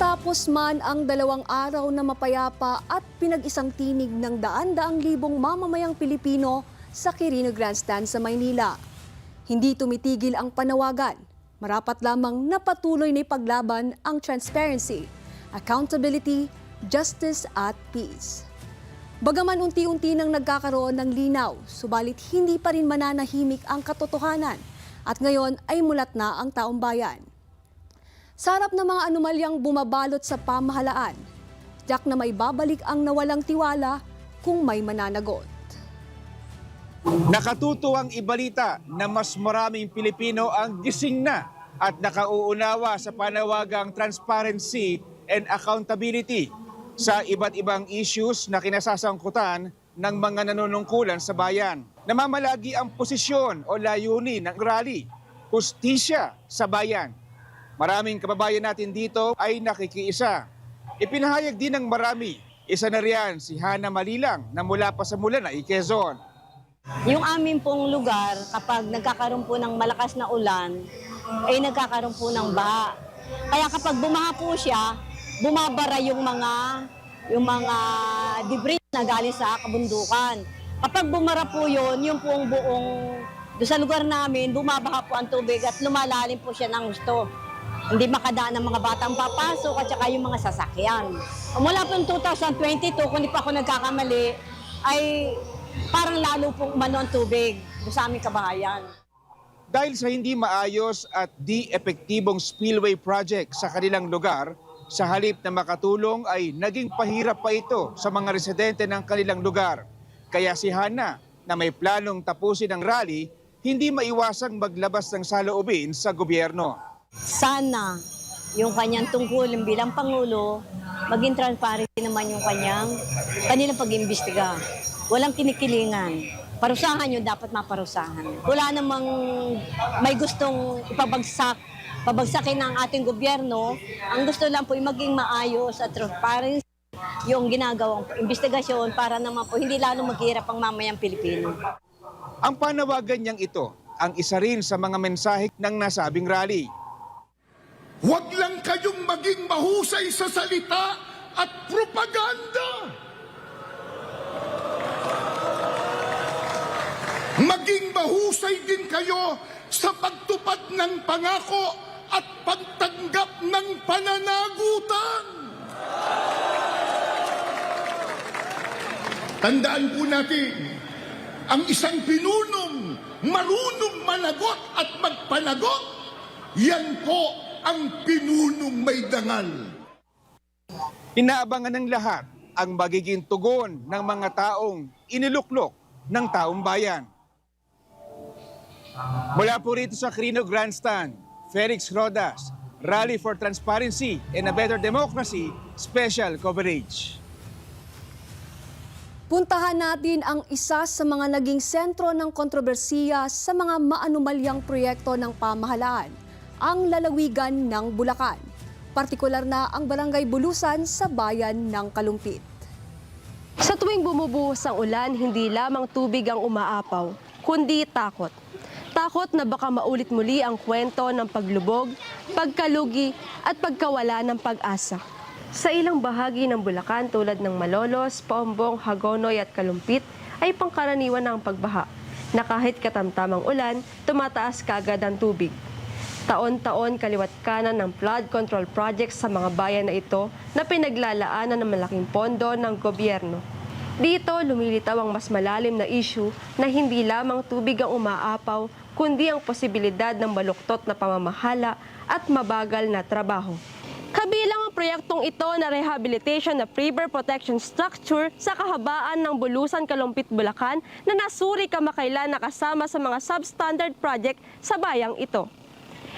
Matapos man ang dalawang araw na mapayapa at pinag-isang tinig ng daan-daang libong mamamayang Pilipino sa Quirino Grandstand sa Maynila. Hindi tumitigil ang panawagan. Marapat lamang na patuloy na ipaglaban ang transparency, accountability, justice at peace. Bagaman unti-unti nang nagkakaroon ng linaw, subalit hindi pa rin mananahimik ang katotohanan at ngayon ay mulat na ang taong bayan. Sa harap ng mga anomalyang bumabalot sa pamahalaan, tiyak na may babalik ang nawalang tiwala kung may mananagot. Nakatutuwang ibalita na mas maraming Pilipino ang gising na at nakauunawa sa panawagang transparency and accountability sa iba't ibang issues na kinasasangkutan ng mga nanunungkulan sa bayan. Namamalagi ang posisyon o layunin ng rally, hustisya sa bayan. Maraming kababayan natin dito ay nakikiisa. Ipinahayag din ng marami, isa na riyan si Hana Malilang na mula pa sa mula na Quezon. Yung amin pong lugar, kapag nagkakaroon po ng malakas na ulan, ay nagkakaroon po ng baha. Kaya kapag bumaha po siya, bumabara yung mga yung mga debris na galing sa kabundukan. Kapag bumara po yun, yung pong buong doon sa lugar namin, bumabaha po ang tubig at lumalalim po siya ng gusto. Hindi makadaan ng mga batang papasok at saka yung mga sasakyan. Mula po 2022, kung di pa ako nagkakamali, ay parang lalo pong umano ang tubig sa aming kabahayan. Dahil sa hindi maayos at di epektibong spillway project sa kanilang lugar, sa halip na makatulong ay naging pahirap pa ito sa mga residente ng kanilang lugar. Kaya si Hana, na may planong tapusin ang rally, hindi maiwasang maglabas ng saloobin sa gobyerno. Sana yung kanyang tungkulin bilang Pangulo, maging transparent naman yung kanyang kanilang pag-imbestiga. Walang kinikilingan. Parusahan yun, dapat maparusahan. Wala namang may gustong ipabagsak, pabagsakin ng ating gobyerno. Ang gusto lang po ay maging maayos at transparent yung ginagawang investigasyon para naman po hindi lalo maghirap ang mamayang Pilipino. Ang panawagan niyang ito ang isa rin sa mga mensahe ng nasabing rally. Huwag lang kayong maging mahusay sa salita at propaganda. Maging mahusay din kayo sa pagtupad ng pangako at pagtanggap ng pananagutan. Tandaan po natin, ang isang pinunong marunong managot at magpanagot, yan po ang pinunong may dangal. Inaabangan ng lahat ang magiging tugon ng mga taong iniluklok ng taong bayan. Mula po rito sa Crino Grandstand, Felix Rodas, Rally for Transparency and a Better Democracy, special coverage. Puntahan natin ang isa sa mga naging sentro ng kontrobersiya sa mga maanumalyang proyekto ng pamahalaan, ang lalawigan ng Bulacan. Partikular na ang Barangay Bulusan sa bayan ng Kalumpit. Sa tuwing bumubuhos ang ulan, hindi lamang tubig ang umaapaw, kundi takot. Takot na baka maulit muli ang kwento ng paglubog, pagkalugi at pagkawala ng pag-asa. Sa ilang bahagi ng Bulacan tulad ng Malolos, Paombong, Hagonoy at Kalumpit ay pangkaraniwan ng pagbaha na kahit katamtamang ulan, tumataas kagad ang tubig. Taon-taon kaliwat kanan ng flood control projects sa mga bayan na ito na pinaglalaanan ng malaking pondo ng gobyerno. Dito, lumilitaw ang mas malalim na issue na hindi lamang tubig ang umaapaw, kundi ang posibilidad ng baluktot na pamamahala at mabagal na trabaho. Kabilang ang proyektong ito na rehabilitation na river protection structure sa kahabaan ng Bulusan, Kalumpit, Bulacan na nasuri kamakailan na kasama sa mga substandard project sa bayang ito.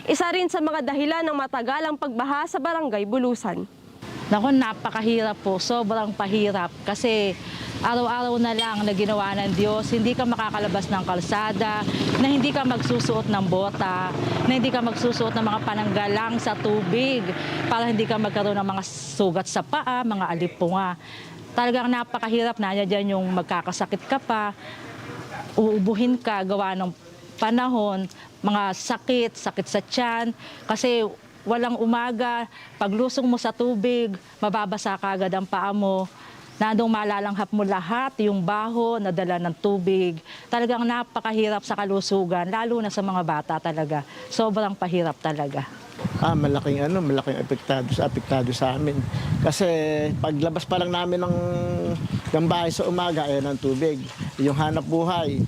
Isa rin sa mga dahilan ng matagalang pagbaha sa barangay Bulusan. Naku, napakahirap po. Sobrang pahirap. Kasi araw-araw na lang na ginawa ng Diyos, hindi ka makakalabas ng kalsada, na hindi ka magsusuot ng bota, na hindi ka magsusuot ng mga pananggalang sa tubig, para hindi ka magkaroon ng mga sugat sa paa, mga alipunga. Talagang napakahirap na dyan yung magkakasakit ka pa, uubuhin ka, gawa ng panahon, mga sakit, sakit sa tiyan, kasi walang umaga, paglusong mo sa tubig, mababasa ka agad ang paa mo. Nandong malalanghap mo lahat, yung baho, nadala ng tubig. Talagang napakahirap sa kalusugan, lalo na sa mga bata talaga. Sobrang pahirap talaga. Ah, malaking ano, malaking apektado sa apektado sa amin. Kasi paglabas pa lang namin ng, ng bahay sa umaga, ayan ang tubig. Yung hanap buhay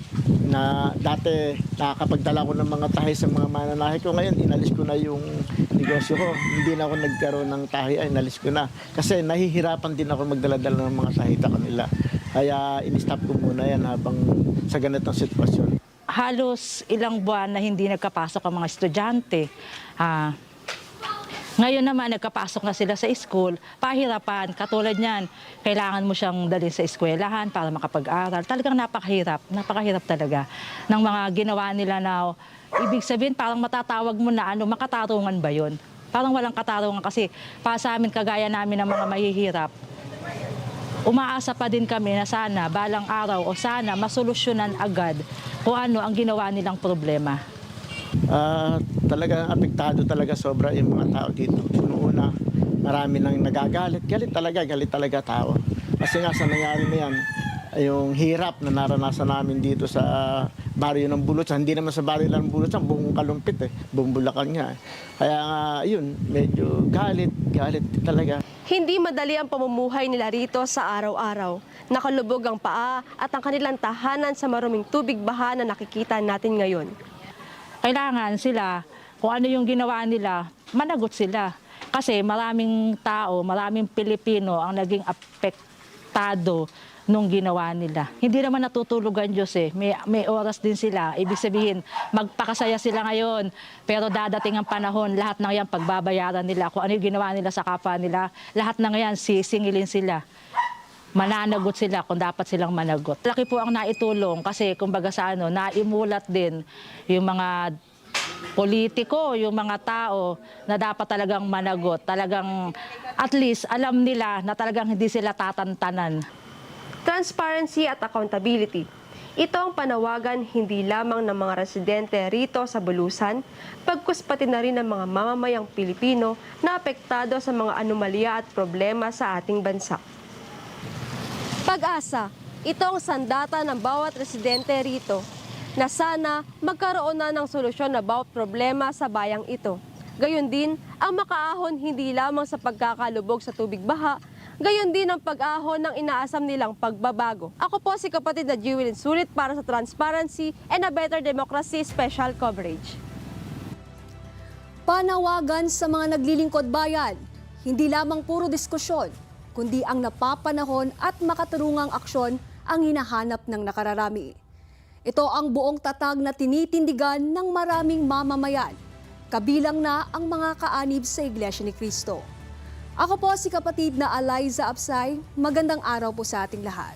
na dati nakakapagdala ko ng mga tahi sa mga mananahe ko. Ngayon, inalis ko na yung negosyo ko. Hindi na ako nagkaroon ng tahi, ay inalis ko na. Kasi nahihirapan din ako magdala-dala ng mga tahi sa kanila. Kaya in-stop ko muna yan habang sa ganitong sitwasyon. halos ilang buwan na hindi nagkapasok ang mga estudyante. Ah, ngayon naman, nagkapasok na sila sa school, pahirapan. Katulad niyan, kailangan mo siyang dalhin sa eskwelahan para makapag-aral. Talagang napakahirap, napakahirap talaga ng mga ginawa nila na ibig sabihin parang matatawag mo na ano, makatarungan ba yun? Parang walang katarungan kasi para sa amin, kagaya namin ng mga mahihirap, umaasa pa din kami na sana balang araw o sana masolusyonan agad kung ano ang ginawa nilang problema. Ah, talaga apektado talaga sobra yung mga tao dito. Una, marami nang nagagalit. Galit talaga, galit talaga tao. Kasi nga sa nangyari na yan, yung hirap na naranasan namin dito sa baryo ng Bulusan. Hindi naman sa baryo ng Bulusan, buong kalumpit eh. Buong Bulacan nga. eh. Kaya nga, yun, medyo galit, galit talaga. Hindi madali ang pamumuhay nila rito sa araw-araw. Nakalubog ang paa at ang kanilang tahanan sa maruming tubig baha na nakikita natin ngayon. Kailangan sila, kung ano yung ginawa nila, managot sila. Kasi maraming tao, maraming Pilipino ang naging apektado nung ginawa nila. Hindi naman natutulog ang Diyos eh. May, may oras din sila. Ibig sabihin, magpakasaya sila ngayon. Pero dadating ang panahon, lahat ng yan pagbabayaran nila. Kung ano yung ginawa nila sa kapwa nila, lahat ng yan sisingilin sila. Mananagot sila kung dapat silang managot. Laki po ang naitulong kasi kumbaga sa ano, naimulat din yung mga politiko, yung mga tao na dapat talagang managot. Talagang at least alam nila na talagang hindi sila tatantanan. Transparency at accountability. Ito ang panawagan hindi lamang ng mga residente rito sa Bulusan, pagkus pati na rin ng mga mamamayang Pilipino na apektado sa mga anomalya at problema sa ating bansa. Pag-asa, ito ang sandata ng bawat residente rito na sana magkaroon na ng solusyon na bawat problema sa bayang ito. Gayon din, ang makaahon hindi lamang sa pagkakalubog sa tubig baha, gayon din ang pag-ahon ng inaasam nilang pagbabago. Ako po si kapatid na Jewel Sulit para sa Transparency and a Better Democracy Special Coverage. Panawagan sa mga naglilingkod bayan, hindi lamang puro diskusyon, kundi ang napapanahon at makatarungang aksyon ang hinahanap ng nakararami. Ito ang buong tatag na tinitindigan ng maraming mamamayan, kabilang na ang mga kaanib sa Iglesia ni Cristo. Ako po si kapatid na Eliza Absay, magandang araw po sa ating lahat.